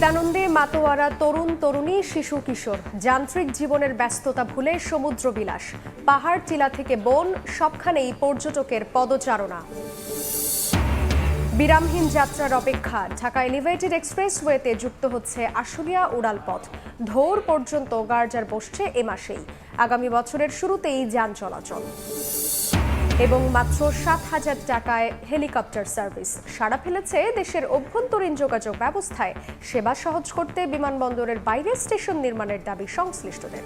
ঈদ মাতোয়ারা তরুণ তরুণী, শিশু কিশোর। যান্ত্রিক জীবনের ব্যস্ততা ভুলে সমুদ্র বিলাস। পাহাড়, টিলা থেকে বন, সবখানেই পর্যটকের পদচারণা। বিরামহীন যাত্রার অপেক্ষা, ঢাকা এলিভেটেড এক্সপ্রেসওয়েতে যুক্ত হচ্ছে আশুলিয়া উড়ালপথ। ধৌর পর্যন্ত গার্জার বসছে এ মাসেই। আগামী বছরের শুরুতেই যান চলাচল। এবং মাত্র সাত হাজার টাকায় হেলিকপ্টার সার্ভিস। সারা ফেলেছে দেশের অভ্যন্তরীণ যোগাযোগ ব্যবস্থায়। সেবা সহজ করতে বিমানবন্দরের বাইরে স্টেশন নির্মাণের দাবি সংশ্লিষ্টদের।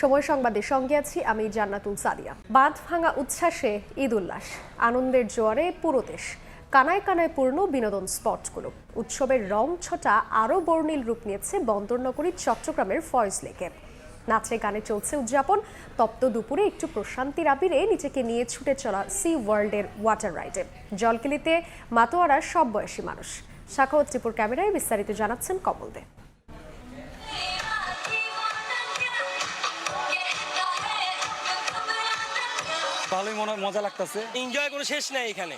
সময় সংবাদে সঙ্গে আছি আমি জান্নাতুল সাদিয়া। বাঁধ ভাঙা উচ্ছ্বাসে ঈদ উল্লাস, আনন্দের জোয়ারে পুরো দেশ। কানায় কানায় পূর্ণ বিনোদন স্পটগুলো। উৎসবের রং ছটা আরও বর্ণিল রূপ নিয়েছে বন্দরনগরীর চট্টগ্রামের ফয়েজ লেকে। নাচে গানে চলছে উদযাপন, তপ্ত দুপুরে একটু প্রশান্তির আবিরে নিজেকে নিয়ে ছুটে চলা সি ওয়ার্ল্ডের ওয়াটার রাইডে। জলকেলিতে মাতোয়ারা সব বয়সী মানুষ। শাখাওয়াত ত্রিপুর ক্যামেরায় বিস্তারিত জানাচ্ছেন কমল দে ভালোই মনে মজা লাগতেছে। এনজয় কোনো শেষ নাই এখানে।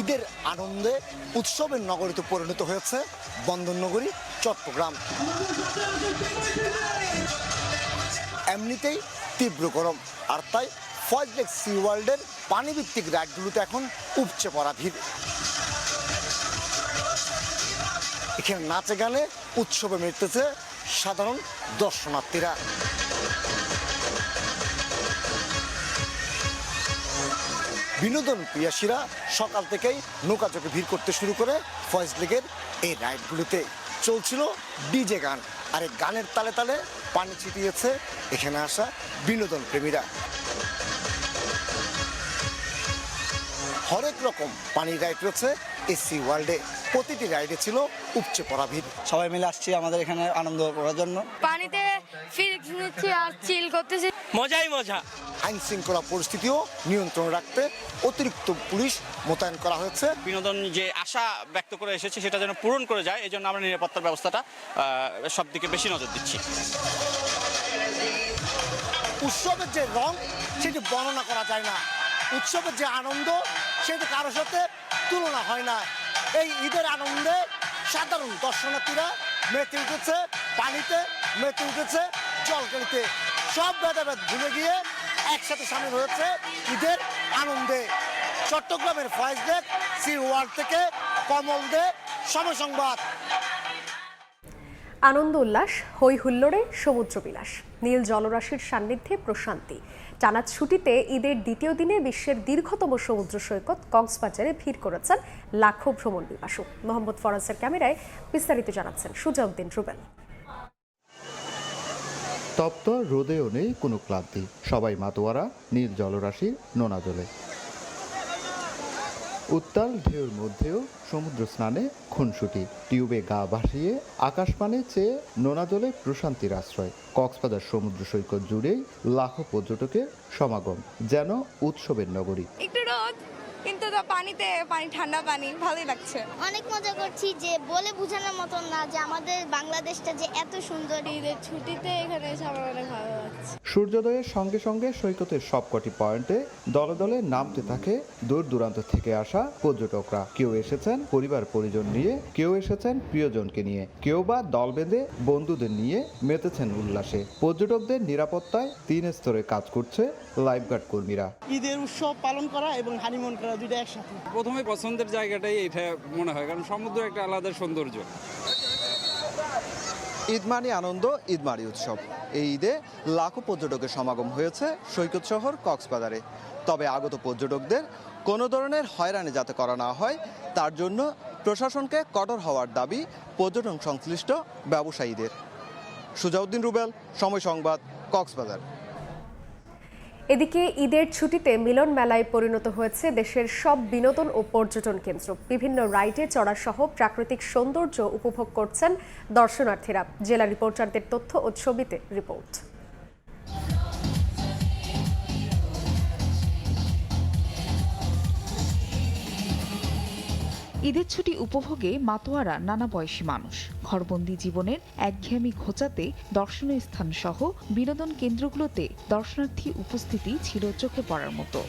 ঈদের আনন্দে উৎসবের নগরীতে পরিণত হয়েছে বন্দরনগরী চট্টগ্রাম। এমনিতেই তীব্র গরম আর তাই ফয়েজলেক সি ওয়ার্ল্ডের পানিভিত্তিক রাইডগুলোতে এখন উপচে পড়া ভিড়। এখানে নাচে গানে উৎসবে মেতেছে সাধারণ দর্শনার্থীরা। বিনোদন প্রিয়াসীরা সকাল থেকেই নৌকা চোখে ভিড় করতে শুরু করে ফয়েজ লেগের এই রাইডগুলোতে। চলছিল ডিজে গান, আর এই গানের তালে তালে পানি ছিটিয়েছে এখানে আসা বিনোদন প্রেমীরা। হরেক রকম পানির রাইড রয়েছে। এসি ওয়ার্ল্ডে প্রতিটি রাইডে ছিল উপচে পড়া ভিড়। সবাই মিলে আসছি আমাদের এখানে আনন্দ করার জন্য। পানিতে ফিলিংস নিচ্ছি আর চিল করতেছি। মজাই মজা। আইন শৃঙ্খলা পরিস্থিতিও নিয়ন্ত্রণ রাখতে অতিরিক্ত পুলিশ মোতায়েন করা হয়েছে। বিনোদন যে আশা ব্যক্ত করে এসেছে সেটা যেন পূরণ করে যায় এই জন্য আমরা নিরাপত্তার ব্যবস্থাটা সব দিকে বেশি নজর দিচ্ছি। উৎসবের যে রং সেটি বর্ণনা করা যায় না। উৎসবের যে আনন্দ সেটি কারোর সাথে তুলনা হয় না। এই ঈদের আনন্দে সাধারণ দর্শনার্থীরা মেতে উঠেছে, পানিতে মেতে উঠেছে জলকেলিতে সব ভেদাভেদ ভুলে গিয়ে একসাথে সামিল হয়েছে ঈদের আনন্দে। চট্টগ্রামের ফয়েজ লেক সি ওয়ার্ল্ড থেকে কমল দে, সময় সংবাদ। আনন্দ উল্লাস হই হুল্লোড়ে সমুদ্র বিলাস। নীল জলরাশির সান্নিধ্যে প্রশান্তি। টানা ছুটিতে ঈদের দ্বিতীয় দিনে বিশ্বের দীর্ঘতম সমুদ্র সৈকত কক্সবাজারে ভিড় করেছেন লাখো ভ্রমণ বিপাসু মোহাম্মদ ফরাজের ক্যামেরায় বিস্তারিত জানাচ্ছেন সুজাউদ্দিন রুবেল। তপ্ত রোদেও নেই কোনো ক্লান্তি। সবাই মাতোয়ারা, নীল জলরাশি, নোনা জলে। উত্তাল ঢেউর মধ্যেও সমুদ্র স্নানে খুনসুটি। টিউবে গা ভাসিয়ে আকাশপানে চেয়ে নোনা জলে প্রশান্তির আশ্রয়। কক্সবাজার সমুদ্র সৈকত জুড়েই লাখো পর্যটকের সমাগম, যেন উৎসবের নগরী। কিন্তু তো পানিতে পানি ঠান্ডা পানি ভালোই লাগছে। অনেক মজা করছি যে বলে বোঝানোর মতন না যে আমাদের বাংলাদেশটা যে এত সুন্দর। ঈদের ছুটিতে এখানে এসে আমার অনেক ভালো লাগছে। সূর্যোদয়ের সঙ্গে সঙ্গে সৈকতের সবকটি পয়েন্টে দলে দলে নামতে থাকে দূর দূরান্ত থেকে আসা পর্যটকরা। কেউ এসেছেন পরিবার পরিজন নিয়ে কেউ এসেছেন প্রিয়জনকে নিয়ে কেউ বা দল বেঁধে বন্ধুদের নিয়ে মেতেছেন উল্লাসে। পর্যটকদের নিরাপত্তায় তিন স্তরে কাজ করছে লাইফগার্ড কর্মীরা। ঈদের উৎসব পালন করা এবং হানিমুন করা দুইটা একসাথে। প্রথমে পছন্দের জায়গাটাই এটা মনে হয় কারণ সমুদ্র একটা আলাদা সৌন্দর্য। ঈদমানি আনন্দ ঈদমারি উৎসব। এই ঈদে লাখো পর্যটকের সমাগম হয়েছে সৈকত শহর কক্সবাজারে। তবে আগত পর্যটকদের কোনো ধরনের হয়রানি যাতে করা না হয় তার জন্য প্রশাসনকে কঠোর হওয়ার দাবি পর্যটন সংশ্লিষ্ট ব্যবসায়ীদের। সুজাউদ্দিন রুবেল সময় সংবাদ কক্সবাজার। এদিকে ঈদের ছুটিতে মিলন মেলায় পরিণত হয়েছে দেশের সব বিনোদন ও পর্যটন কেন্দ্র। বিভিন্ন রাইডে চড়া সহ প্রাকৃতিক সৌন্দর্য উপভোগ করছেন দর্শনার্থীরা। জেলা রিপোর্টারদের তথ্য ও ছবিতে রিপোর্ট। ঈদের ছুটি উপভোগে মাতোয়ারা নানা বয়সী মানুষ। ঘরবন্দি জীবনের একঘেয়েমি ঘোচাতে দর্শনীয় স্থান সহ বিনোদন কেন্দ্রগুলোতে দর্শনার্থী উপস্থিতি ছিল চোখে পড়ার মতো।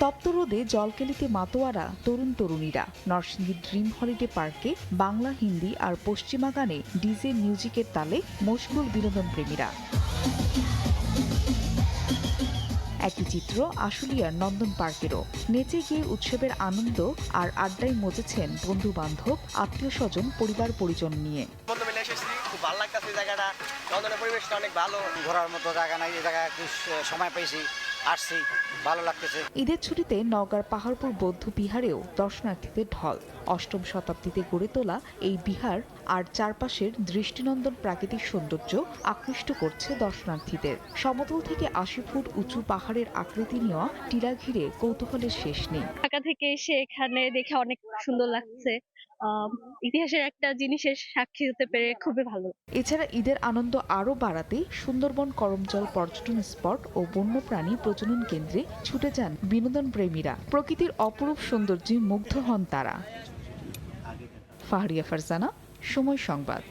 তপ্ত রোদে জলকেলিতে মাতোয়ারা তরুণ তরুণীরা। নরসিংদী ড্রিম হলিডে পার্কে বাংলা, হিন্দি আর পশ্চিমা গানে ডিজে মিউজিকের তালে মশগুল বিনোদন প্রেমীরা একই চিত্র আশুলিয়ার নন্দন পার্কেরও। নেচে গিয়ে উৎসবের আনন্দ আর আড্ডায় মজেছেন বন্ধু বান্ধব আত্মীয় স্বজন পরিবার পরিজন নিয়ে। বন্ধু খুব ভালো লাগতেছে জায়গাটা। নন্দনের পরিবেশটা অনেক ভালো। ঘোরার মতো জায়গা নাই এই জায়গায় একটু সময় পেয়েছি। আসছি ভালো লাগতেছে। ঈদের ছুটিতে নওগাঁর পাহাড়পুর বৌদ্ধ বিহারেও দর্শনার্থীদের ঢল। অষ্টম শতাব্দীতে গড়ে তোলা এই বিহার আর চারপাশের দৃষ্টিনন্দন প্রাকৃতিক সৌন্দর্য আকৃষ্ট করছে দর্শনার্থীদের। সমতল থেকে আশি ফুট উঁচু পাহাড়ের আকৃতি নেওয়া টিলা ঘিরে কৌতূহলের শেষ নেই। ঢাকা থেকে এসে এখানে দেখে অনেক সুন্দর লাগছে। ইতিহাসের একটা জিনিসের সাক্ষী হতে পেরে খুবই ভালো। এছাড়া ঈদের আনন্দ আরও বাড়াতে সুন্দরবন করমজল পর্যটন স্পট ও বন্যপ্রাণী প্রজনন কেন্দ্রে ছুটে যান বিনোদন প্রেমীরা। প্রকৃতির অপরূপ সৌন্দর্যে মুগ্ধ হন তারা। ফাহরিয়া ফারজানা, সময় সংবাদ।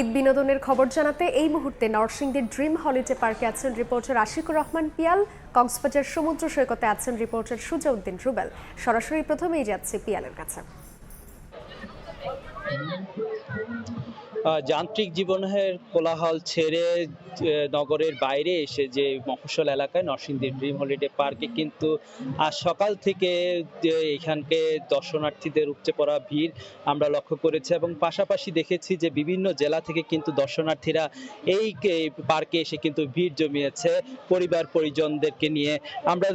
ঈদ বিনোদনের খবর জানাতে এই মুহূর্তে নরসিংদীর ড্রিম হলিডে পার্কে আছেন রিপোর্টার আশিকুর রহমান পিয়াল, কক্সবাজার সমুদ্র সৈকতে আছেন রিপোর্টার সুজাউদ্দিন রুবেল। সরাসরি প্রথমেই যাচ্ছে পিয়ালের কাছে। যান্ত্রিক জীবনের কোলাহল ছেড়ে নগরের বাইরে এসে যে মফস্বল এলাকায় নরসিংদী ড্রিম হলিডে পার্কে কিন্তু আজ সকাল থেকে যে এখানকে দর্শনার্থীদের উপচে পড়া ভিড় আমরা লক্ষ্য করেছি এবং পাশাপাশি দেখেছি যে বিভিন্ন জেলা থেকে কিন্তু দর্শনার্থীরা এই পার্কে এসে কিন্তু ভিড় জমিয়েছে পরিবার পরিজনদেরকে নিয়ে। আমরা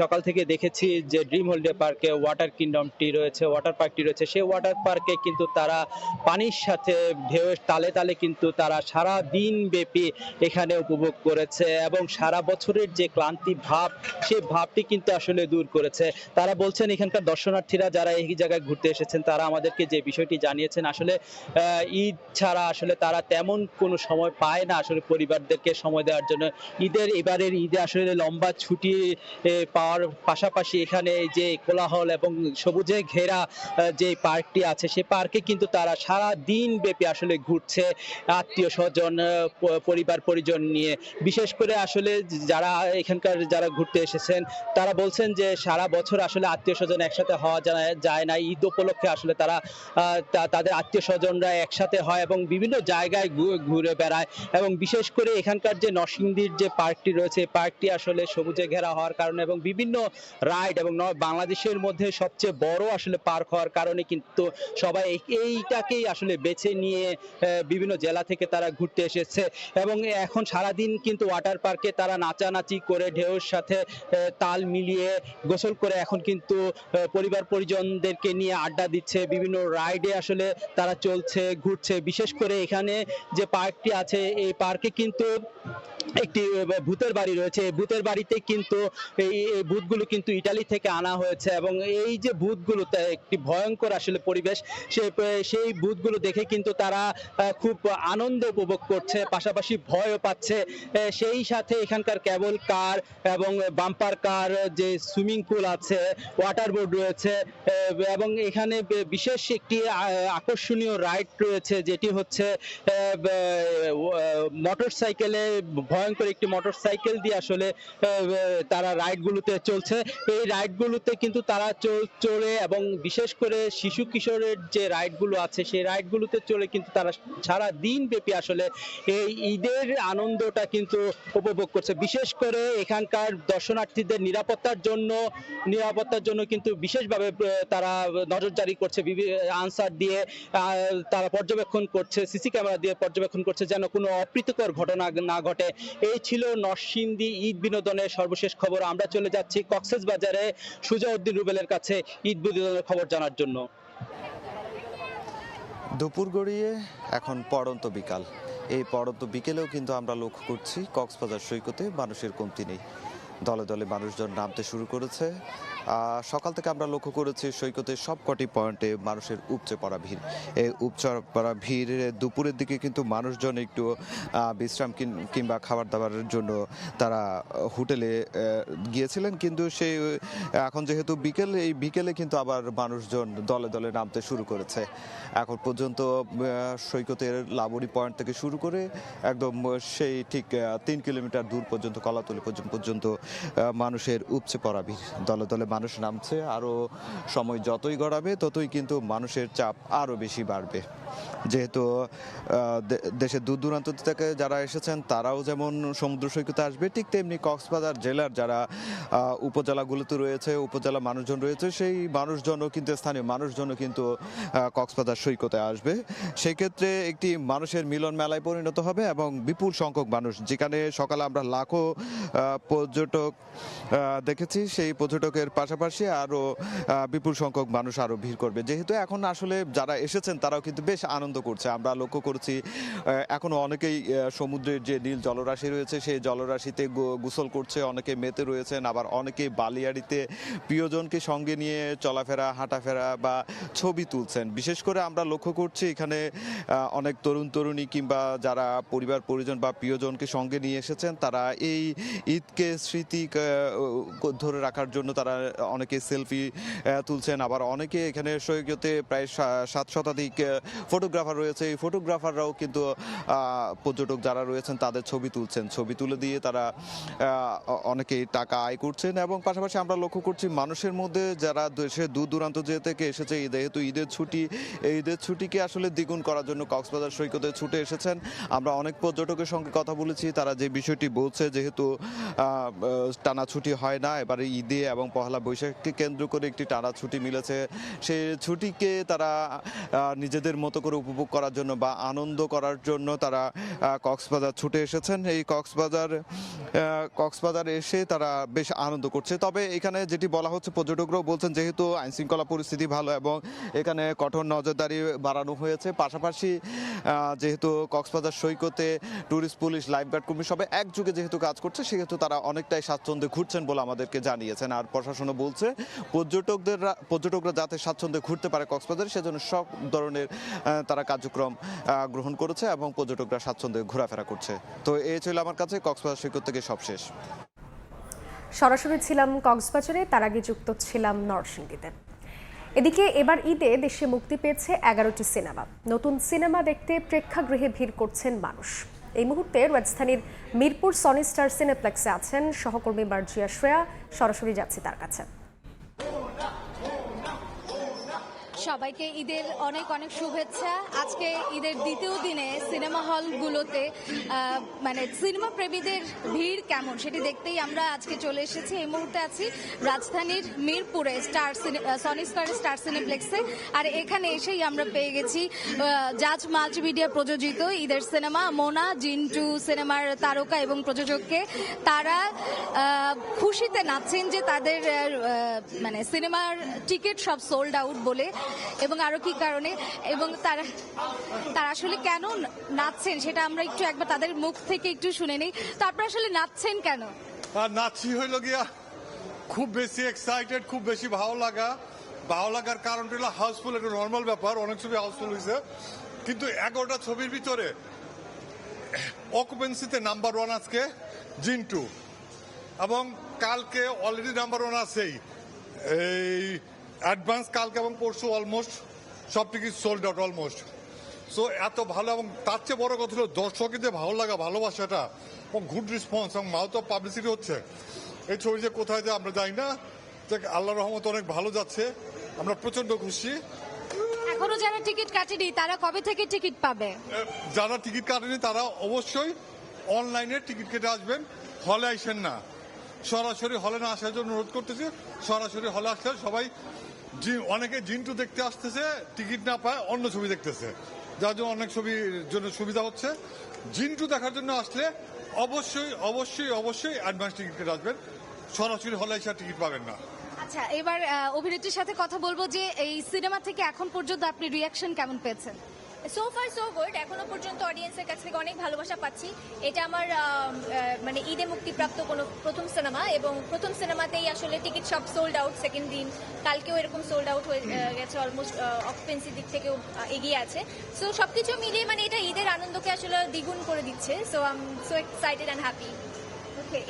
সকাল থেকে দেখেছি যে ড্রিম হলিডে পার্কে ওয়াটার কিংডমটি রয়েছে ওয়াটার পার্কটি রয়েছে। সেই ওয়াটার পার্কে কিন্তু তারা পানির সাথে ঢেউয়ের তালে তালে কিন্তু তারা সারা দিন ব্যাপী এখানে উপভোগ করেছে এবং সারা বছরের যে ক্লান্তি ভাব সেই ভাবটি কিন্তু আসলে দূর করেছে। তারা বলছেন, এখানকার দর্শনার্থীরা যারা এই জায়গায় ঘুরতে এসেছেন, তারা আমাদেরকে যে বিষয়টি জানিয়েছেন, আসলে ঈদ ছাড়া আসলে তারা তেমন কোনো সময় পায় না আসলে পরিবারদেরকে সময় দেওয়ার জন্য। ঈদের, এবারের ঈদে আসলে লম্বা ছুটি পাওয়ার পাশাপাশি এখানে যে কোলাহল এবং সবুজে ঘেরা যে পার্কটি আছে সেই পার্কে কিন্তু তারা সারা দিন ব্যাপী আসলে ঘুরছে। আত্মীয় স্বজন পরিবার পরিজন নিয়ে, বিশেষ করে আসলে যারা এখানকার যারা ঘুরতে এসেছেন, তারা বলছেন যে সারা বছর আসলে আত্মীয় স্বজন একসাথে হওয়া যায়- না। ঈদ উপলক্ষে আসলে তারা তাদের আত্মীয় স্বজনরা একসাথে হয় এবং বিভিন্ন জায়গায় ঘুরে বেড়ায় এবং বিশেষ করে এখানকার যে নরসিংদীর যে পার্কটি রয়েছে পার্কটি আসলে সবুজে ঘেরা হওয়ার কারণে এবং বিভিন্ন রাইড এবং বাংলাদেশের মধ্যে সবচেয়ে বড় আসলে পার্ক হওয়ার কারণে কিন্তু সবাই এইটাকেই আসলে বেছে নিয়ে বিভিন্ন জেলা থেকে তারা ঘুরতে এসেছে। এবং এখন সারাদিন কিন্তু ওয়াটার পার্কে তারা নাচানাচি করে ঢেউর সাথে তাল মিলিয়ে গোসল করে এখন কিন্তু পরিবার পরিজনদেরকে নিয়ে আড্ডা দিচ্ছে, বিভিন্ন রাইডে আসলে তারা চলছে, ঘুরছে। বিশেষ করে এখানে যে পার্কটি আছে, এই পার্কে কিন্তু একটি ভূতের বাড়ি রয়েছে। এই ভূতের বাড়িতে কিন্তু এই ভূতগুলো কিন্তু ইটালি থেকে আনা হয়েছে এবং এই যে ভূতগুলো তা একটি ভয়ঙ্কর আসলে পরিবেশ সেই সেই ভূতগুলো দেখে কিন্তু তারা খুব আনন্দ উপভোগ করছে, পাশাপাশি ভয়ও পাচ্ছে। সেই সাথে এখানকার কেবল কার এবং বাম্পার কার যে সুইমিং পুল আছে, ওয়াটার বোর্ড রয়েছে এবং এখানে বিশেষ একটি আকর্ষণীয় রাইড রয়েছে, যেটি হচ্ছে মোটর সাইকেলে ভয়ঙ্কর একটি মোটর সাইকেল দিয়ে আসলে তারা রাইডগুলোতে চলছে। এই রাইডগুলোতে কিন্তু তারা চড়ে এবং বিশেষ করে শিশু কিশোরের যে রাইডগুলো আছে, সেই রাইডগুলোতে চলে কিন্তু তারা সারা দিন ব্যাপী আসলে এই ঈদের আনন্দটা কিন্তু উপভোগ করছে। বিশেষ করে এখানকার দর্শনার্থীদের নিরাপত্তার জন্য নিরাপত্তার জন্য কিন্তু বিশেষভাবে তারা নজরদারি করছে। আনসার দিয়ে তারা পর্যবেক্ষণ করছে সিসি ক্যামেরা দিয়ে পর্যবেক্ষণ করছে যেন কোনো অপ্রীতিকর ঘটনা না ঘটে। এই ছিল নরসিংদী ঈদ বিনোদনের সর্বশেষ খবর। আমরা চলে যাচ্ছি কক্সেস বাজারে। সুজাউদ্দিন রুবেলের কাছে ঈদ বিনোদনের খবর জানার জন্য। দুপুর গড়িয়ে এখন পড়ন্ত বিকাল। এই পড়ন্ত বিকেলেও কিন্তু আমরা লক্ষ্য করছি কক্সবাজার সৈকতে মানুষের কমতি নেই। দলে দলে মানুষজন নামতে শুরু করেছে। সকাল থেকে আমরা লক্ষ্য করেছি সৈকতের সবকটি পয়েন্টে মানুষের উপচে পড়া ভিড়। এই উপচে পড়া ভিড় দুপুরের দিকে কিন্তু মানুষজন একটু বিশ্রাম কিংবা খাবার দাবারের জন্য তারা হোটেলে গিয়েছিলেন। কিন্তু সেই এখন যেহেতু বিকেল, এই বিকেলে কিন্তু আবার মানুষজন দলে দলে নামতে শুরু করেছে। এখন পর্যন্ত সৈকতের লাবণী পয়েন্ট থেকে শুরু করে একদম সেই ঠিক তিন কিলোমিটার দূর পর্যন্ত, কলাতলি পর্যন্ত মানুষের উপচে পড়া ভিড়। দলে দলে মানুষ নামছে আরও সময় যতই গড়াবে ততই কিন্তু মানুষের চাপ আরও বেশি বাড়বে। যেহেতু দেশের দূর দূরান্ত থেকে যারা এসেছেন, তারাও যেমন সমুদ্র সৈকতে আসবে, ঠিক তেমনি কক্সবাজার জেলার যারা উপজেলাগুলোতে রয়েছে, উপজেলা মানুষজন রয়েছে, সেই মানুষজনও কিন্তু, স্থানীয় মানুষজনও কিন্তু কক্সবাজার সৈকতে আসবে। সেই ক্ষেত্রে একটি মানুষের মিলন মেলায় পরিণত হবে এবং বিপুল সংখ্যক মানুষ, যেখানে সকালে আমরা লাখো পর্যটক দেখেছি, সেই পর্যটকের পাশাপাশি আরও বিপুল সংখ্যক মানুষ আরও ভিড় করবে। যেহেতু এখন আসলে যারা এসেছেন, তারাও কিন্তু বেশ আনন্দ করছে। আমরা লক্ষ্য করছি আহ, এখনও অনেকেই সমুদ্রের যে নীল জলরাশি রয়েছে সেই জলরাশিতে গোসল করছে অনেকে মেতে রয়েছেন আবার অনেকে বালিয়াড়িতে প্রিয়জনকে সঙ্গে নিয়ে চলাফেরা হাঁটাফেরা বা ছবি তুলছেন। বিশেষ করে আমরা লক্ষ্য করছি এখানে অনেক তরুণ তরুণী কিংবা যারা পরিবার পরিজন বা প্রিয়জনকে সঙ্গে নিয়ে এসেছেন তারা এই ঈদকে স্মৃতি ধরে রাখার জন্য তারা অনেকে সেলফি তুলছেন। আবার অনেকে এখানে সৈকতে প্রায় সাত শতাধিক ফটোগ্রাফার রয়েছে। এই ফটোগ্রাফাররাও কিন্তু পর্যটক যারা রয়েছেন, তাদের ছবি তুলছেন। ছবি তুলে দিয়ে তারা অনেকেই টাকা আয় করছেন এবং পাশাপাশি আমরা লক্ষ্য করছি মানুষের মধ্যে যারা দেশে দূর দূরান্ত যে থেকে এসেছে যেহেতু ঈদের ছুটি, এই ঈদের ছুটিকে আসলে দ্বিগুণ করার জন্য কক্সবাজার সৈকতে ছুটে এসেছেন। আমরা অনেক পর্যটকের সঙ্গে কথা বলেছি, তারা যে বিষয়টি বলছে যেহেতু টানা ছুটি হয় না, এবারে ঈদে এবং পহলা বৈশাখকে কেন্দ্র করে একটি টানা ছুটি মিলেছে। সেই ছুটিকে তারা নিজেদের মতো করে উপভোগ করার জন্য বা আনন্দ করার জন্য তারা কক্সবাজার ছুটে এসেছেন। এই কক্সবাজার কক্সবাজার এসে তারা বেশ আনন্দ করছে। তবে এখানে যেটি বলা হচ্ছে পর্যটকরাও বলছেন যেহেতু আইন শৃঙ্খলা পরিস্থিতি ভালো এবং এখানে কঠোর নজরদারি বাড়ানো হয়েছে। পাশাপাশি যেহেতু কক্সবাজার সৈকতে ট্যুরিস্ট পুলিশ লাইফগার্ড কর্মী সবাই একযুগে যেহেতু কাজ করছে সেহেতু তারা অনেকটাই স্বাচ্ছন্দ্যে ঘুরছেন বলে আমাদেরকে জানিয়েছেন। আর প্রশাসনও বলছে পর্যটকদের পর্যটকরা যাতে স্বাচ্ছন্দ্যে ঘুরতে পারে কক্সবাজারে সেজন্য সব ধরনের আহ, তারা কার্যক্রম গ্রহণ করেছে এবং পর্যটকরা স্বাচ্ছন্দ্যে ঘোরাফেরা করছে। তো এই ছিল আমার কাছে কক্সবাজার সৈকত থেকে সব শেষ সরাসরি ছিলাম কক্সবাজারে, তার আগে যুক্ত ছিলাম নরসিংদীতে। এদিকে এবার ঈদে দেশে মুক্তি পেয়েছে এগারোটি সিনেমা। নতুন সিনেমা দেখতে প্রেক্ষাগৃহে ভিড় করছেন মানুষ। এই মুহূর্তে রাজধানীর মিরপুর সনি স্টার সিনেপ্লেক্সে আছেন সহকর্মী মার্জিয়া শ্রেয়া। সরাসরি যাচ্ছি তার কাছে। সবাইকে ঈদের অনেক অনেক শুভেচ্ছা। আজকে ঈদের দ্বিতীয় দিনে সিনেমা হলগুলোতে মানে সিনেমা প্রেমীদের ভিড় কেমন সেটি দেখতেই আমরা আজকে চলে এসেছি। এই মুহূর্তে আছি রাজধানীর মিরপুরে স্টার সনি স্টার স্টার সিনেপ্লেক্সে। আর এখানে এসেই আমরা পেয়ে গেছি জাজ মাল্টিমিডিয়া প্রযোজিত ঈদের সিনেমা মোনা জিন্টু সিনেমার তারকা এবং প্রযোজককে। তারা খুশিতে নাচছেন যে তাদের মানে সিনেমার টিকিট সব সোল্ড আউট বলে এবং আরও কি কারণে? এবং তারা তারা আসলে কেন নাচছেন? সেটা আমরা একটু একবার তাদের মুখ থেকে একটু শুনে নিই। তারপর আসলে নাচছেন কেন? নাচি হইল গিয়া খুব বেশি এক্সাইটেড খুব বেশি ভালো লাগা। ভালো লাগার কারণটা হলো হাউসফুল একটা নর্মাল ব্যাপার। অনেক ছবি হাউসফুল হয়েছে কিন্তু এগারোটা ছবির ভিতরে অকুপেন্সিতে নাম্বার ওয়ান আজকে জিন্টু। এবং কালকে অলরেডি নাম্বার ওয়ান আছেই। এই অ্যাডভান্স কালকে এবং পরশু অলমোস্ট সব ticket sold out almost so এত ভালো এবং তার চেয়ে বড় কথা হলো দর্শকদের ভালো লাগা ভালোবাসাটা এবং গুড রেসপন্স এবং মাউথ অফ পাবলিসিটি হচ্ছে। এই ছবি যে কোথায় যায় আমরা জানি না যে আল্লাহ রহমত অনেক ভালো যাচ্ছে আমরা প্রচণ্ড খুশি। এখনও যারা টিকিট কাটেনি তারা কবে থেকে টিকিট পাবে? যারা টিকিট কাটেনি তারা অবশ্যই অনলাইনে টিকিট কেটে আসবেন। হলে আসেন না। সরাসরি হলে না আসার জন্য অনুরোধ করতেছি। সরাসরি হলে আসলে সবাই অনেকে জিন্টু দেখতে আসতেছে, টিকিট না পায়, অন্য ছবি দেখতেছে। যার জন্য অনেক ছবির জন্য সুবিধা হচ্ছে। জিন্টু দেখার জন্য আসলে অবশ্যই অবশ্যই অবশ্যই অ্যাডভান্স টিকিট কেটে আসবেন। সরাসরি হলে এসে টিকিট পাবেন না। আচ্ছা এবার অভিনেত্রীর সাথে কথা বলব যে এই সিনেমা থেকে এখন পর্যন্ত আপনি রিয়াকশন কেমন পেয়েছেন? সো ফার সো গুড এখনও পর্যন্ত অডিয়েন্সের কাছ থেকে অনেক ভালোবাসা পাচ্ছি। এটা আমার মানে ঈদে মুক্তিপ্রাপ্ত কোনো প্রথম সিনেমা এবং প্রথম সিনেমাতেই আসলে টিকিট সব সোল্ড আউট সেকেন্ড দিন। কালকেও এরকম সোল্ড আউট হয়ে গেছে অলমোস্ট অকুপেন্সি দিক থেকেও এগিয়ে আছে। সো সবকিছু মিলিয়ে মানে এটা ঈদের আনন্দকে আসলে দ্বিগুণ করে দিচ্ছে। So I am so excited and happy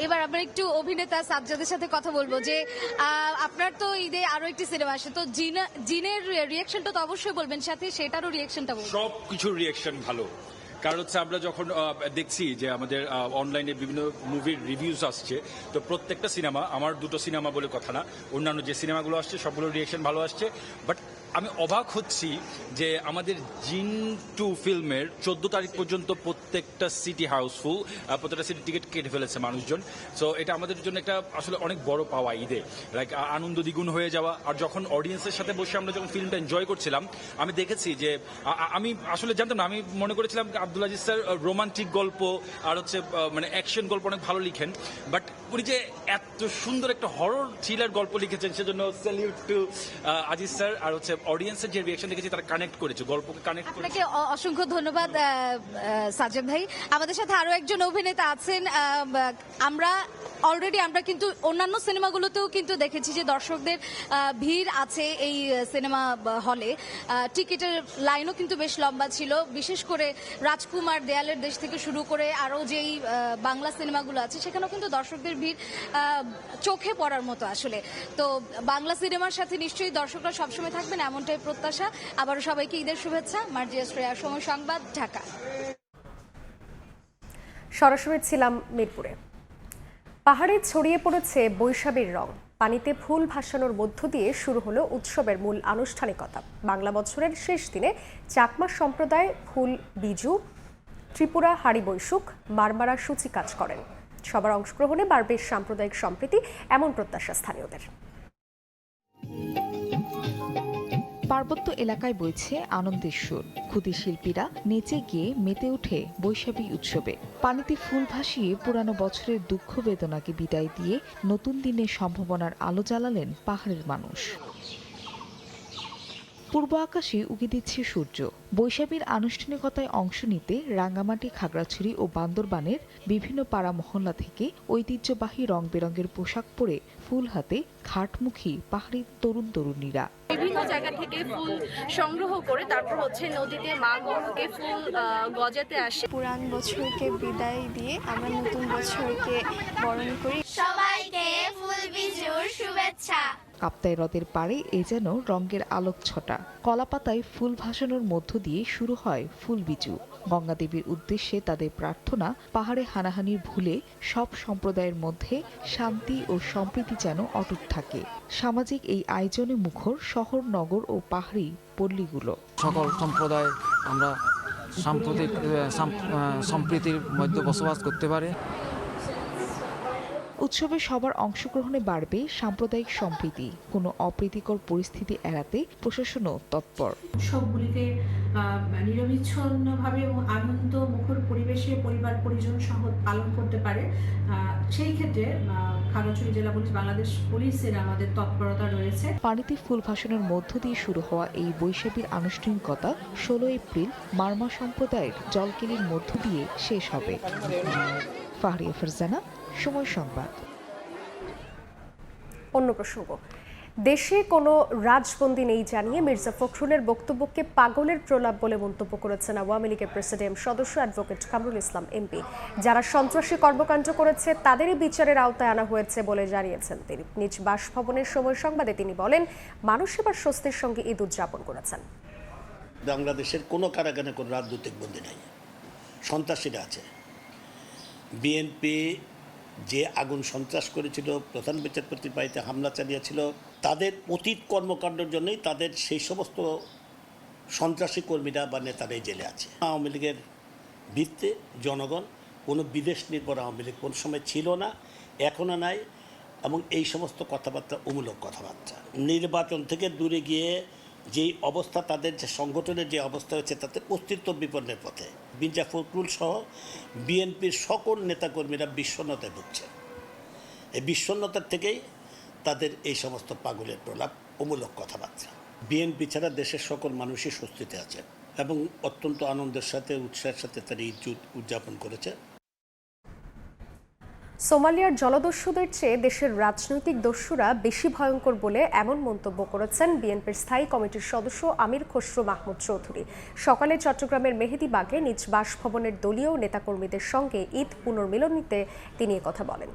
এবার আমরা একটু অভিনেতা সাজ্জাদের সাথে কথা বলব যে আপনার তো ঈদে আরও একটি সিনেমা আসে, তো জিনা, জিনের রিয়াকশনটা তো অবশ্যই বলবেন, সাথে সেটারও রিয়াকশনটা বলবেন সব কিছুর রিয়েকশন ভালো। কারণ হচ্ছে আমরা যখন দেখছি যে আমাদের অনলাইনে বিভিন্ন মুভির রিভিউজ আসছে, তো প্রত্যেকটা সিনেমা, আমার দুটো সিনেমা বলে কথা না, অন্যান্য যে সিনেমাগুলো আসছে, সবগুলোর রিয়েকশন ভালো আসছে বাট আমি অবাক হচ্ছি যে আমাদের জিন টু ফিল্মের চোদ্দ তারিখ পর্যন্ত প্রত্যেকটা সিটি হাউসফুল প্রত্যেকটা সিটি টিকিট কেটে ফেলেছে মানুষজন। সো এটা আমাদের জন্য একটা আসলে অনেক বড় পাওয়া ঈদে। লাইক আনন্দ দ্বিগুণ হয়ে যাওয়া। আর যখন অডিয়েন্সের সাথে বসে আমরা যখন ফিল্মটা এনজয় করছিলাম, আমি দেখেছি যে আমি আসলে জানতাম না, আমি মনে করেছিলাম আব্দুল আজিজ স্যার রোমান্টিক গল্প, আর হচ্ছে মানে অ্যাকশন গল্প অনেক ভালো লিখেন। বাট উনি যে এত সুন্দর একটা হরর থ্রিলার গল্প লিখেছেন সেজন্য স্যালিউট টু আজিজ স্যার আর হচ্ছে অডিয়েন্সের যে রিয়েকশন দেখেছি তারা কানেক্ট করেছে গল্পকে কানেক্ট করেছে। আপনাকে অসংখ্য ধন্যবাদ আহ, ভাই। আমাদের সাথে আরও একজন অভিনেতা আছেন আমরা অলরেডি আমরা কিন্তু অন্যান্য সিনেমাগুলোতেও কিন্তু দেখেছি যে দর্শকদের ভিড় আছে এই সিনেমা হলে। টিকিটের লাইনও কিন্তু বেশ লম্বা ছিল। বিশেষ করে রাজকুমার দেয়ালের দেশ থেকে শুরু করে আরও যেই বাংলা সিনেমাগুলো আছে সেখানেও কিন্তু দর্শকদের আহ, চোখে পড়ার মতো আসলে। তো বাংলা সিনেমার সাথে নিশ্চয়ই দর্শকরা সবসময় থাকবেন এমনটাই প্রত্যাশা। আবারও সবাইকে ঈদের শুভেচ্ছা। মার্জিয়া শ্রেয়া সময় সংবাদ ঢাকা। সরাসরি ছিলাম মিরপুরে। পাহাড়ে ছড়িয়ে পড়েছে বৈশাখীর রং। পানিতে ফুল ভাসানোর মধ্য দিয়ে শুরু হলো উৎসবের মূল আনুষ্ঠানিকতা। বাংলা বছরের শেষ দিনে চাকমা সম্প্রদায় ফুল বিজু ত্রিপুরা হাড়ি বৈশুক মারমারা সূচি কাজ করেন। সবার অংশগ্রহণে বাড়বে সাম্প্রদায়িক সম্প্রীতি, এমন প্রত্যাশা স্থানীয়দের। পার্বত্য এলাকায় বইছে আনন্দের সুর। ক্ষুদি শিল্পীরা নেচে গিয়ে মেতে ওঠে বৈশাখী উৎসবে। পানিতে ফুল ভাসিয়ে পুরানো বছরের দুঃখ বেদনাকে বিদায় দিয়ে নতুন দিনের সম্ভাবনার আলো জ্বালালেন পাহাড়ের মানুষ। পূর্ব আকাশে উকি দিচ্ছে সূর্য। বৈশাখীর আনুষ্ঠানিকতায় অংশ নিতে রাঙ্গামাটি খাগড়াছড়ি ও বান্দরবানের বিভিন্ন পাড়া মহল্লা থেকে ঐতিহ্যবাহী রং বেরঙের পোশাক পরে ফুল হাতে ঘাটমুখী পাহাড়ি তরুণ তরুণীরা। বিভিন্ন জায়গা থেকে ফুল সংগ্রহ করে তারপর হচ্ছে নদীতে মা গঙ্গাকে ফুল গজাতে আসে। পুরান বছরকে বিদায় দিয়ে আমরা নতুন বছরকে বরণ করি। সবাইকে ফুল বিজুর শুভেচ্ছা। কাপ্তাই হ্রদের পাড়ে এ যেন রঙের আলোক ছটা। কলাপাতায় ফুল ভাসানোর মধ্য দিয়ে শুরু হয় ফুল বিচু গঙ্গাদেবীর উদ্দেশ্যে তাদের প্রার্থনা পাহাড়ে হানাহানির ভুলে সব সম্প্রদায়ের মধ্যে শান্তি ও সম্প্রীতি যেন অটুট থাকে। সামাজিক এই আয়োজনে মুখর শহর, নগর ও পাহাড়ি পল্লীগুলো। সকল সম্প্রদায় আমরা সাম্প্রতিক সম্প্রীতির মধ্যে বসবাস করতে পারে। উৎসবে সবার অংশগ্রহণে বাড়বে সাম্প্রদায়িক সম্প্রীতি। কোনো অপ্রীতিকর পরিস্থিতি এড়াতে প্রশাসনও তৎপর। উৎসবগুলিকে নিরবিচ্ছিন্নভাবে এবং আনন্দ মুখর পরিবেশে পরিবার পরিজন সহ পালন করতে পারে। সেই ক্ষেত্রে খাগড়াছড়ি জেলা পুলিশ বাংলাদেশ পুলিশের আমাদের তৎপরতা রয়েছে। পানিতে ফুল ভাসানোর মধ্য দিয়ে শুরু হওয়া এই বৈশাখীর আনুষ্ঠানিকতা ষোলো এপ্রিল মার্মা সম্প্রদায়ের জলকেলির মধ্য দিয়ে শেষ হবে। ফাহরিয়া ফারজানা সময় সংবাদ। অন্য প্রসঙ্গ। দেশে কোনো রাজবন্দি নেই জানিয়ে মির্জা ফখরুলের বক্তব্যকে পাগলের প্রলাপ বলে মন্তব্য করেছেন আওয়ামী লীগের প্রেসিডেন্ট সদস্য অ্যাডভোকেট কামরুল ইসলাম এমপি। যারা সন্ত্রাসী কর্মকাণ্ড করেছে তাদেরই বিচারের আওতায় আনা হয়েছে বলে জানিয়েছেন তিনি। নিজ বাসভবনের সময় সংবাদে তিনি বলেন মানুষ এবার স্বস্তির সঙ্গে ঈদ উদযাপন করেছেন। বাংলাদেশের কোনো কারাগারে কোনো রাজনৈতিক বন্দী নাই। সন্ত্রাসীরা আছে। বিএনপি যে আগুন সন্ত্রাস করেছিল, প্রধান বিচারপতির বাড়িতে হামলা চালিয়েছিল, তাদের অতীত কর্মকাণ্ডের জন্যই তাদের সেই সমস্ত সন্ত্রাসী কর্মীরা বা নেতারাই জেলে আছে। আওয়ামী লীগের ভিত্তে জনগণ কোনো বিদেশ নির্ভর আওয়ামী লীগ কোনো সময় ছিল না, এখনও নাই এবং এই সমস্ত কথাবার্তা অমূলক কথাবার্তা। নির্বাচন থেকে দূরে গিয়ে যেই অবস্থা, তাদের যে সংগঠনের যে অবস্থা হয়েছে তাতে অস্তিত্ব বিপন্নের পথে। মির্জা ফখরুল সহ বিএনপির সকল নেতাকর্মীরা বিষণ্ণতায় ভুগছে এই বিষণ্ণতার থেকেই তাদের এই সমস্ত পাগলের প্রলাপ অমূলক কথাবার্তা। বিএনপি ছাড়া দেশের সকল মানুষই স্বস্তিতে আছে এবং অত্যন্ত আনন্দের সাথে, উৎসাহের সাথে তারা ঈদ উদযাপন করেছে। সোমালিয়ার জলদস্যুদের চেয়ে দেশের রাজনৈতিক দস্যুরা বেশি ভয়ঙ্কর বলে এমন মন্তব্য করেছেন বিএনপির স্থায়ী কমিটির সদস্য আমির খসরু মাহমুদ চৌধুরী। সকালে চট্টগ্রামের মেহেদিবাগে নিজ বাসভবনের দলীয় নেতাকর্মীদের সঙ্গে ঈদ পুনর্মিলনীতে তিনি কথা বলেন।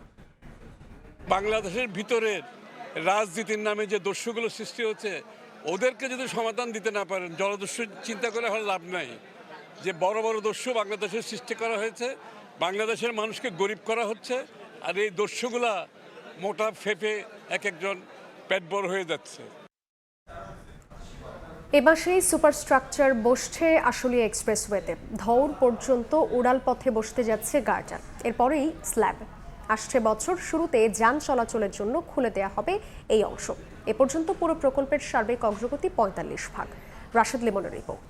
বাংলাদেশের ভিতরের রাজনীতির নামে যে দস্যুগুলো সৃষ্টি হচ্ছে, ওদেরকে যদি সমাধান দিতে না পারেন, জলদস্যু চিন্তা করে হলে লাভ নাই। যে বড় বড় দস্যু বাংলাদেশের সৃষ্টি করা হয়েছে বাংলাদেশের মানুষকে গরিব করা হচ্ছে, আর এই দস্যুগুলা মোটা ফেপে এক একজন পেট বড় হয়ে যাচ্ছে। এ মাসেই সুপারস্ট্রাকচার বসছে আশুলিয়া এক্সপ্রেসওয়েতে। ধৌর পর্যন্ত উড়াল পথে বসতে যাচ্ছে গার্ডার। এরপরেই স্ল্যাব। আসছে বছর শুরুতে যান চলাচলের জন্য খুলে দেয়া হবে এই অংশ। এ পর্যন্ত পুরো প্রকল্পের সার্বিক অগ্রগতি পঁয়তাল্লিশ ভাগ। রাশেদ লিমনের রিপোর্ট।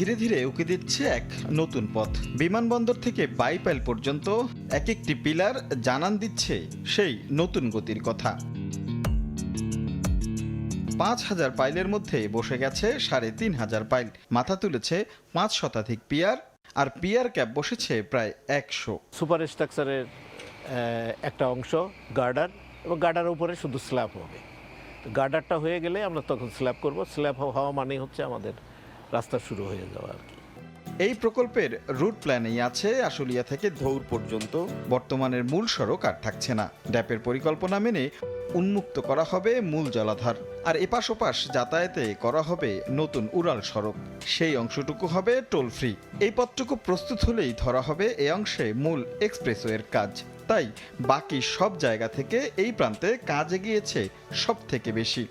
ধীরে ধীরে উকে দিচ্ছে এক নতুন পথ। বিমানবন্দর থেকে বাইপাইল পর্যন্ত এক একটি পিলার জানান দিচ্ছে সেই নতুন গতির কথা। পাঁচ হাজার পাইলের মধ্যে বসে গেছে সাড়ে তিন হাজার পাইল। মাথা তুলেছে পাঁচ শতাধিক পিয়ার আর পিয়ার ক্যাপ বসেছে প্রায় একশো। সুপার স্ট্রাকচারের একটা অংশ গার্ডার এবং গার্ডারের উপরে শুধু স্ল্যাব হবে। গার্ডারটা হয়ে গেলে আমরা তখন স্ল্যাব করব। স্ল্যাব হওয়া মানেই হচ্ছে আমাদের রাস্তা শুরু হয়ে যাওয়া আর কি। এই প্রকল্পের রুট প্ল্যানেই আছে আশুলিয়া থেকে ধৌর পর্যন্ত। বর্তমানের মূল সড়ক আর থাকছে না। ড্যাপের পরিকল্পনা মেনে উন্মুক্ত করা হবে মূল জলাধার। আর এপাশ ওপাশ যাতায়াতে করা হবে নতুন উড়াল সড়ক। সেই অংশটুকু হবে টোল ফ্রি এই পথটুকু প্রস্তুত হলেই ধরা হবে এ অংশে মূল এক্সপ্রেসওয়ের কাজ। তাই বাকি সব জায়গা থেকে এই প্রান্তে কাজ এগিয়েছে সব থেকে বেশি।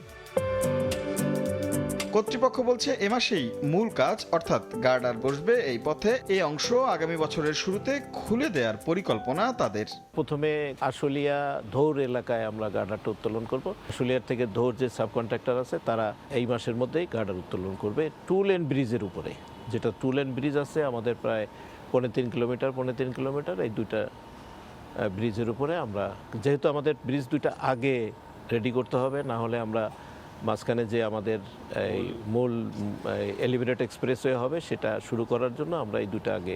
কর্তৃপক্ষ বলছে, এ মাসেই মূল কাজ, অর্থাৎ গার্ডার বসবে এই পথে এই অংশ আগামী বছরের শুরুতে খুলে দেওয়ার পরিকল্পনা তাদের। প্রথমে আশুলিয়া ধৌর এলাকায় আমরা গার্ডারটা উত্তোলন করব। আশুলিয়ার থেকে ধৌর যে সাব কন্ট্রাক্টর আছে, তারা এই মাসের মধ্যেই গার্ডার উত্তোলন করবে টু লেন ব্রিজের উপরে। যেটা টু লেন ব্রিজ আছে, আমাদের প্রায় পৌনে তিন কিলোমিটার, পৌনে তিন কিলোমিটার, এই দুইটা ব্রিজের উপরে আমরা, যেহেতু আমাদের ব্রিজ দুইটা আগে রেডি করতে হবে, না হলে আমরা মাঝখানে যে আমাদের এই মূল। এলিভেটেড এক্সপ্রেসওয়ে হবে সেটা শুরু করার জন্য আমরা এই দুটো আগে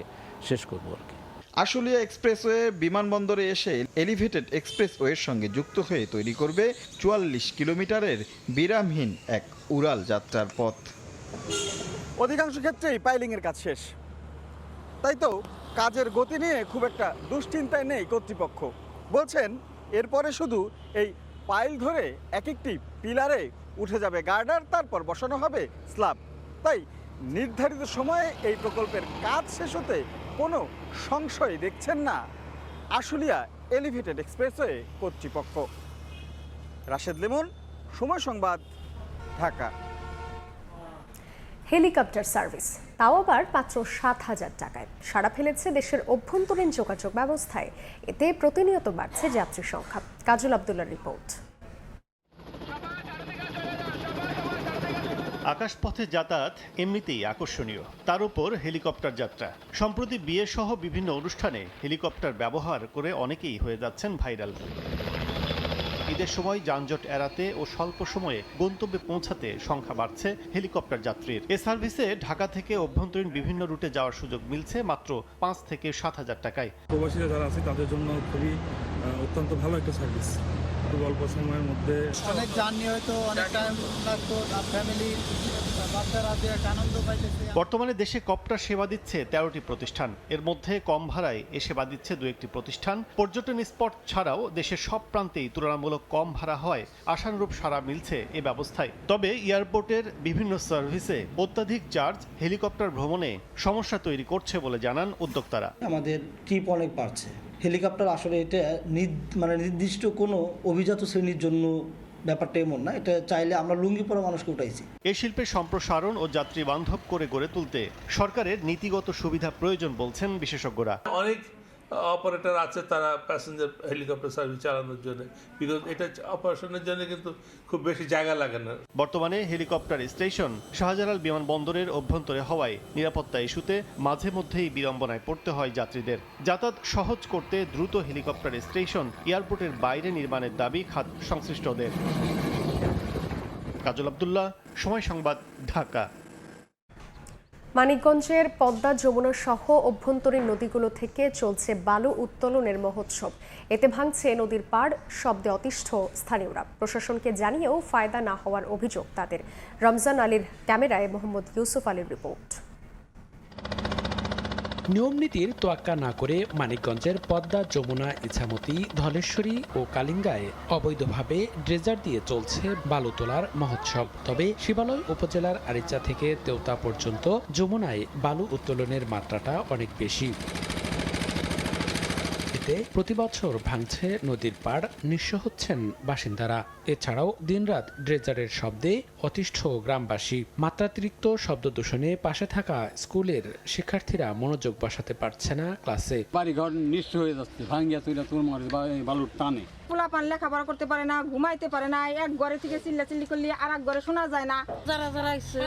শেষ করব আর কি। আশুলিয়া এক্সপ্রেসওয়ে বিমানবন্দরে এসে এলিভেটেড এক্সপ্রেসওয়ের সঙ্গে যুক্ত হয়ে তৈরি করবে চুয়াল্লিশ কিলোমিটারের বিরামহীন এক উড়াল যাত্রার পথ। অধিকাংশ ক্ষেত্রেই পাইলিংয়ের কাজ শেষ। তাই তো কাজের গতি নিয়ে খুব একটা দুশ্চিন্তায় নেই কর্তৃপক্ষ। বলছেন এরপরে শুধু এই পাইল ধরে এক একটি পিলারে উঠে যাবে গার্ডার, তারপর বসানো হবে স্ল্যাব। তাই নির্ধারিত সময়ে এই প্রকল্পের কাজ শেষ হতে কোনো সংশয় দেখছেন না আশুলিয়া এলিভেটেড এক্সপ্রেসওয়ে কর্তৃপক্ষ। রাশেদ লেমন, সময় সংবাদ, ঢাকা। হেলিকপ্টার সার্ভিস, তাও আবার মাত্র সাত হাজার টাকায়। সাড়া ফেলেছে দেশের অভ্যন্তরীণ যোগাযোগ ব্যবস্থায়। এতে প্রতিনিয়ত বাড়ছে যাত্রী সংখ্যা। কাজল আবদুল্লার রিপোর্ট। আকাশপথে যাতায়াত এমনিতেই আকর্ষণীয়। তার উপর হেলিকপ্টার যাত্রা। সম্প্রতি বিয়ে সহ বিভিন্ন অনুষ্ঠানে হেলিকপ্টার ব্যবহার করে অনেকেই হয়ে যাচ্ছেন ভাইরাল। ঈদের সময় যানজট এড়াতে ও স্বল্প সময়ে গন্তব্যে পৌঁছাতে সংখ্যা বাড়ছে হেলিকপ্টার যাত্রীর। এ সার্ভিসে ঢাকা থেকে অভ্যন্তরীণ বিভিন্ন রুটে যাওয়ার সুযোগ মিলছে মাত্র পাঁচ থেকে সাত হাজার টাকায়। প্রবাসীরা যারা আছে, তাদের জন্য খুবই অত্যন্ত ভালো একটা সার্ভিস। খুব অল্প সময়ের মধ্যে। অনেক জার্নি হয়তো অনেক টাইম লাগতো ফ্যামিলি বর্তমানে দেশে কপ্টার সেবা দিচ্ছে তেরোটি প্রতিষ্ঠান। এর মধ্যে কম ভাড়ায় এ সেবা দিচ্ছে দু একটি প্রতিষ্ঠান। পর্যটন স্পট ছাড়াও দেশের সব প্রান্তেই তুলনামূলক কম ভাড়া হয়। আশানুরূপ সাড়া মিলছে এ ব্যবস্থায়। তবে এয়ারপোর্টের বিভিন্ন সার্ভিসে অত্যাধিক চার্জ হেলিকপ্টার ভ্রমণে সমস্যা তৈরি করছে বলে জানান উদ্যোক্তারা। আমাদের ট্রিপ অনেক বাড়ছে। হেলিকপ্টার আসলে এটা মানে নির্দিষ্ট কোনো অভিজাত শ্রেণির জন্য ব্যাপারটা এমন না এটা চাইলে আমরা লুঙ্গি পরা মানুষকে উঠাইছি। এই শিল্পের সম্প্রসারণ ও যাত্রী বান্ধব করে গড়ে তুলতে সরকারের নীতিগত সুবিধা প্রয়োজন বলছেন বিশেষজ্ঞরা। অনেক অপারেটর আছে, তারা প্যাসেঞ্জার হেলিকপ্টার সার্ভিস চালানোর জন্য। বিকজ এটা অপারেশনের জন্য কিন্তু খুব বেশি জায়গা লাগে না। বর্তমানে হেলিকপ্টার স্টেশন শাহজালাল বিমানবন্দরের অভ্যন্তরে হওয়ায় নিরাপত্তা ইস্যুতে মাঝে মধ্যেই বিড়ম্বনায় পড়তে হয় যাত্রীদের। যাতায়াত সহজ করতে দ্রুত হেলিকপ্টার স্টেশন এয়ারপোর্টের বাইরে নির্মাণের দাবি খাত সংশ্লিষ্টদের। কাজল আবদুল্লাহ, সময় সংবাদ, ঢাকা। মানিকগঞ্জের পদ্মা যমুনা সহ অভ্যন্তরীণ নদীগুলো থেকে চলছে বালু উত্তোলনের মহোৎসব। এতে ভাঙছে নদীর পাড়, শব্দে অতিষ্ঠ স্থানীয়রা। প্রশাসনকে জানিয়েও ফায়দা না হওয়ার অভিযোগ তাদের। রমজান আলীর ক্যামেরায় মোহাম্মদ ইউসুফ আলীর রিপোর্ট। নিয়মনীতির তোয়াক্কা না করে মানিকগঞ্জের পদ্মা, যমুনা, ইছামতি, ধলেশ্বরী ও কালিঙ্গায় অবৈধভাবে ড্রেজার দিয়ে চলছে বালু তোলার মহোৎসব। তবে শিবালয় উপজেলার আরিচা থেকে তেওতা পর্যন্ত যমুনায় বালু উত্তোলনের মাত্রাটা অনেক বেশি। এতে প্রতি বছর ভাঙছে নদীর পাড়, নিঃস্ব হচ্ছেন বাসিন্দারা। এছাড়াও দিনরাত ড্রেজারের শব্দে অতিষ্ঠ গ্রামবাসী মাত্রাতিরিক্ত শব্দ দূষণে পাশে থাকা স্কুলের শিক্ষার্থীরা মনোযোগ বসাতে পারছে না ক্লাসে। বাড়িঘর নিঃস্ব হয়ে যাচ্ছে, ভাঙ্গিয়া তুইলা তোর বালুর টানে। পোলা পান লেখাপড়া করতে পারে না ঘুমাইতে পারে না এক ঘরে থেকে চিল্লা চিল্লি করলে আর এক ঘরে শোনা যায় না। যারা যারা আইসে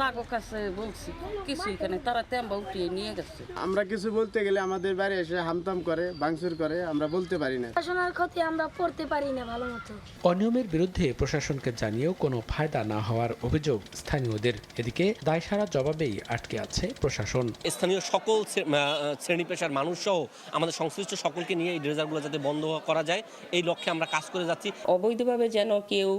তাগো কাছে বলছি কিছু এখানে তারা তেম্বা উঠিয়ে নিয়ে গেছে। আমরা কিছু বলতে গেলে আমাদের বাড়ি এসে হামতাম করে ভাঙচুর করে আমরা বলতে পারি না। পড়াশোনার ক্ষতি আমরা পড়তে পারি না ভালো মতো। অনিয়মের বিরুদ্ধে প্রশাসনকে জানিয়েও কোনো ফায়দা না হওয়ার অভিযোগ স্থানীয়দের। এদিকে দায়সারা জবাবেই আটকে আছে প্রশাসন। স্থানীয় সকল শ্রেণি পেশার মানুষ সহ আমাদের সংশ্লিষ্ট সকলকে নিয়ে এই ড্রেজারগুলো যাতে বন্ধ করা যায় এই লক্ষ্যে আমরা কাজ করে যাচ্ছি। অবৈধভাবে যেন কেউ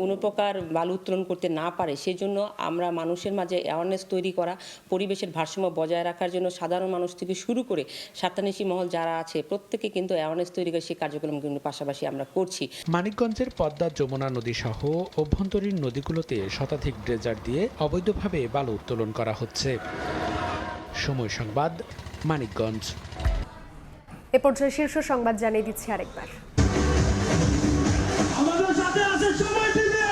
কোনো প্রকার বালু উত্তোলন করতে না পারে সেজন্য আমরা মানুষের মাঝে অ্যাওয়ারনেস তৈরি করা পরিবেশের ভারসাম্য বজায় রাখার জন্য সাধারণ মানুষ থেকে শুরু করে স্বার্থান্বেষী মহল যারা আছে প্রত্যেকে কিন্তু অ্যাওয়ারনেস তৈরি করে সেই কার্যক্রম কিন্তু পাশাপাশি আমরা করছি। মানিকগঞ্জের পদ্মা যমুনা নদী সহ অভ্যন্তরীণ নদীগুলোতে শতাধিক ড্রেজার দিয়ে অবৈধভাবে বালু উত্তোলন করা হচ্ছে। সময় সংবাদ মানিকগঞ্জ। এ পর্যায়ে শীর্ষ সংবাদ জানিয়ে দিচ্ছি আরেকবার। আমাদের আছে সময় টিভি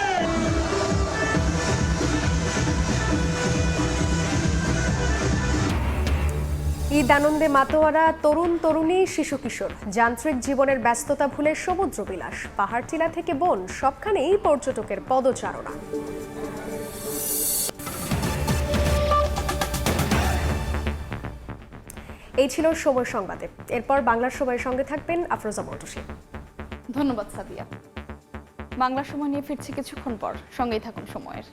ঈদ আনন্দে মাতোয়ারা তরুণ তরুণী শিশু কিশোর। যান্ত্রিক জীবনের ব্যস্ততা ভুলে সমুদ্র বিলাস পাহাড় টিলা থেকে বন সবখানেই পর্যটকের পদচারণা। এই ছিল সময় সংবাদে। এরপর বাংলার সময়ের সঙ্গে থাকবেন আফরোজা মন্টুসী ধন্যবাদ সাদিয়া বাংলা সময় নিয়ে ফিরছি কিছুক্ষণ পর। সঙ্গেই থাকুন সময়ের।